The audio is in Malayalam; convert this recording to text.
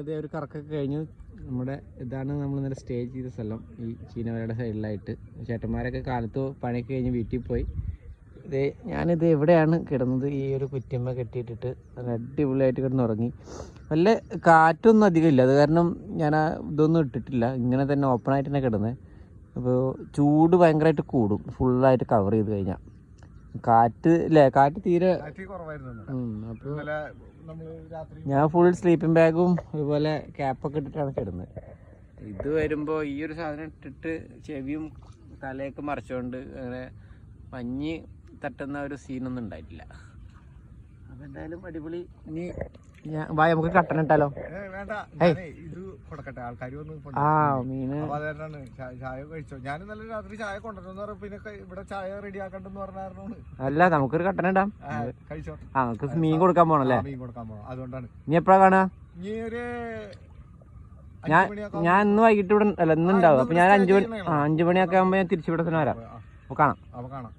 നമ്മളിത് ഒരു കറക്കൊക്കെ കഴിഞ്ഞു. നമ്മുടെ ഇതാണ് നമ്മൾ ഇന്നലെ സ്റ്റേ ചെയ്ത സ്ഥലം. ഈ ചീനവരയുടെ സൈഡിലായിട്ട്. ചേട്ടന്മാരൊക്കെ കാലത്ത് പണിയൊക്കെ കഴിഞ്ഞ് വീട്ടിൽ പോയി. ഇതേ ഞാനിത് എവിടെയാണ് കിടന്നത്? ഈ ഒരു കുറ്റിമ്മ കെട്ടിയിട്ടിട്ട് നല്ല അടിപൊളിയായിട്ട് കിടന്ന് ഉറങ്ങി വല്ല കാറ്റൊന്നും അധികം ഇല്ല. അത് കാരണം ഞാൻ ഇതൊന്നും ഇട്ടിട്ടില്ല. ഇങ്ങനെ തന്നെ ഓപ്പണായിട്ട് തന്നെ കിടന്നത്. അപ്പോൾ ചൂട് ഭയങ്കരമായിട്ട് കൂടും. ഫുള്ളായിട്ട് കവർ ചെയ്ത് കഴിഞ്ഞാൽ കാറ്റ് ഇല്ലേ കാറ്റ് തീരെ കാറ്റ് കുറവായിരുന്നു അപ്പോൾ ഞാൻ ഫുൾ സ്ലീപ്പിംഗ് ബാഗും അതുപോലെ ക്യാപ്പൊക്കെ ഇട്ടിട്ടാണ് കിടന്നത് ഇത് വരുമ്പോൾ ഈ ഒരു സാധനം ഇട്ടിട്ട് ചെവിയും തലയൊക്കെ മറച്ചുകൊണ്ട് അങ്ങനെ മഞ്ഞ് തട്ടുന്ന ഒരു സീനൊന്നും ഉണ്ടായിട്ടില്ല. അപ്പം എന്തായാലും അടിപൊളി. ഇനി ഞാൻ വാ നമുക്ക് കട്ടൻ കൊടുക്കട്ടെ. ആൾക്കാർ വന്ന് ആ മീന്. അപ്പൊ ചായ ചായ കഴിച്ചോ? ഞാൻ നല്ല രാത്രി ചായ പറഞ്ഞ പിന്നെ ക- ഇവിടെ ചായ റെഡി ആക്കണ്ടെന്ന് പറഞ്ഞായിരുന്നു അല്ല നമുക്കൊരു കട്ടൻ ഇടാം. ആ, കഴിച്ചോ ആ നമുക്ക് മീൻ കൊടുക്കാൻ പോണല്ലേ ആ, മീൻ കൊടുക്കാൻ പോകണം അതുകൊണ്ടാണ്. നീ എപ്പോഴാ കാണാ ഇനി ഒരു ഞാൻ മണിയൊക്കെ ഞാൻ ഇന്ന് വൈകിട്ട് ഇവിടെ അല്ല ഇന്ന് ഉണ്ടാവും. അപ്പൊ ഞാൻ അഞ്ചു മണി ആ അഞ്ചു മണിയൊക്കെ ആകുമ്പോ ഞാൻ തിരിച്ചു ഇവിടെ തന്നെ വരാം. ആ, അപ്പൊ കാണാം. അപ്പൊ കാണാം.